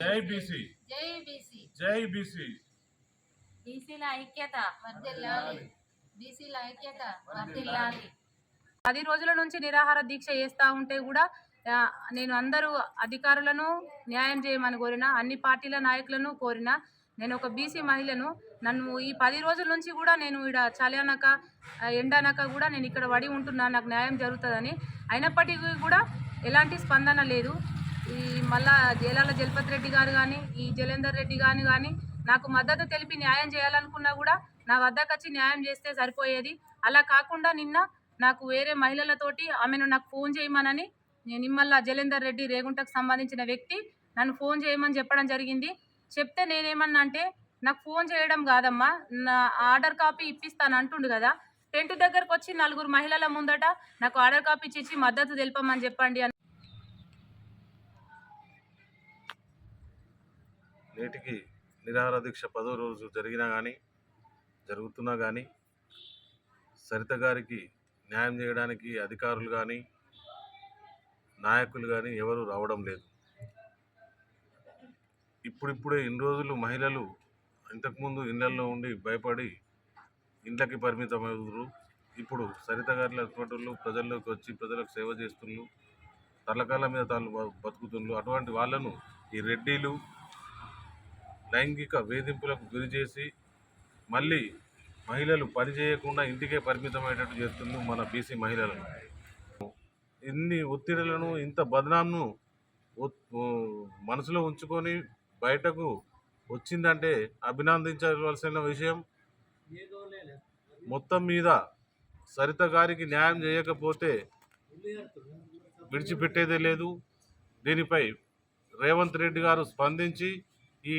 జై బీసీ. జై బీసీ. జై బీసీ. బీసీల ఐక్యత వర్ధిల్లాలి. బీసీల ఐక్యత వర్ధిల్లాలి. పది రోజుల నుంచి నిరాహార దీక్ష చేస్తూ ఉంటే కూడా నేను అందరూ అధికారులను న్యాయం చేయమని కోరిన అన్ని పార్టీల నాయకులను కోరిన నేను ఒక బీసీ మహిళను నన్ను ఈ పది రోజుల నుంచి కూడా నేను ఇక్కడ చలి అనక ఆ, ఎండ అనక కూడా నేను ఇక్కడ పడి ఉంటున్నాను నాకు న్యాయం జరుగుతుందని. అయినప్పటికీ కూడా ఎలాంటి స్పందన లేదు. ఈ మళ్ళా జేలాల జలపతి రెడ్డి గారు కానీ ఈ జలేందర్ రెడ్డి గారు కానీ నాకు మద్దతు తెలిపి న్యాయం చేయాలనుకున్నా కూడా నా వద్దకు వచ్చి న్యాయం చేస్తే సరిపోయేది. అలా కాకుండా నిన్న నాకు వేరే మహిళలతోటి ఆమెను నాకు ఫోన్ చేయమనని నిమ్మల్లా జలేందర్ రెడ్డి రేగుంటకు సంబంధించిన వ్యక్తి నన్ను ఫోన్ చేయమని చెప్పడం జరిగింది. చెప్తే నేనేమన్నా అంటే నాకు ఫోన్ చేయడం కాదమ్మా నా ఆర్డర్ కాపీ ఇప్పిస్తాను అంటుండు కదా. టెంట్ దగ్గరకు వచ్చి నలుగురు మహిళల ముందట నాకు ఆర్డర్ కాపీ ఇచ్చి మద్దతు తెలిపమని చెప్పండి అని నేటికి నిరాహార దీక్ష పదో రోజు జరిగినా కానీ జరుగుతున్నా కానీ సరిత గారికి న్యాయం చేయడానికి అధికారులు కానీ నాయకులు కానీ ఎవరు రావడం లేదు. ఇప్పుడిప్పుడే ఇన్ని రోజులు మహిళలు ఇంతకుముందు ఇళ్ళలో ఉండి భయపడి ఇంట్లకి పరిమితమవుతున్నారు ఇప్పుడు సరిత గారి అటువంటి ప్రజల్లోకి వచ్చి ప్రజలకు సేవ చేస్తున్నారు తలకాల మీద తాను బతుకుతున్నారు అటువంటి వాళ్ళను ఈ రెడ్డిలు లైంగిక వేధింపులకు గురి చేసి మళ్ళీ మహిళలు పని చేయకుండా ఇంటికే పరిమితమయ్యేటట్టు చేస్తుంది మన బీసీ మహిళలను. ఇన్ని ఒత్తిడులను ఇంత బదనాంను మనసులో ఉంచుకొని బయటకు వచ్చిందంటే అభినందించవలసిన విషయం మొత్తం మీద సరిత గారికి న్యాయం చేయకపోతే విడిచిపెట్టేదే లేదు. దీనిపై రేవంత్ రెడ్డి గారు స్పందించి ఈ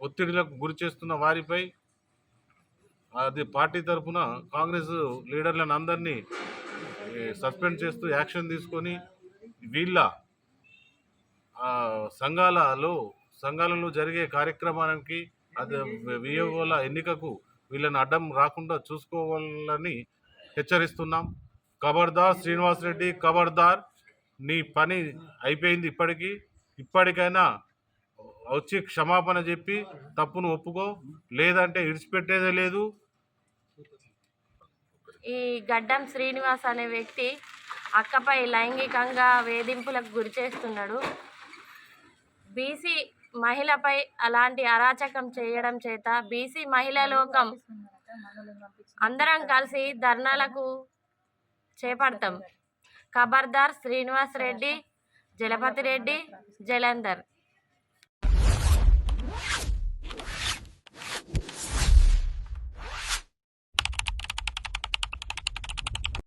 ఒత్తిడిలకు గురి చేస్తున్న వారిపై అది పార్టీ తరఫున కాంగ్రెస్ లీడర్లను అందరినీ సస్పెండ్ చేస్తూ యాక్షన్ తీసుకొని వీళ్ళ సంఘాలలో సంఘాలలో జరిగే కార్యక్రమానికి అది వియోగోల ఎన్నికకు వీళ్ళని అడ్డం రాకుండా చూసుకోవాలని హెచ్చరిస్తున్నాం. ఖబర్దార్ శ్రీనివాస్ రెడ్డి ఖబర్దార్ నీ పని అయిపోయింది ఇప్పటికీ. ఇప్పటికైనా వచ్చి క్షమాపణ చెప్పి తప్పును ఒప్పుకో. లేదంటే ఇడిచిపెట్టేదే లేదు. ఈ గడ్డం శ్రీనివాస్ అనే వ్యక్తి అక్కపై లైంగికంగా వేధింపులకు గురి చేస్తున్నాడు. బీసీ మహిళపై అలాంటి అరాచకం చేయడం చేత బీసీ మహిళా లోకం అందరం కలిసి ధర్నాలకు చేపడతాం. ఖబర్దార్ శ్రీనివాస్ రెడ్డి జలపతి రెడ్డి జలంధర్.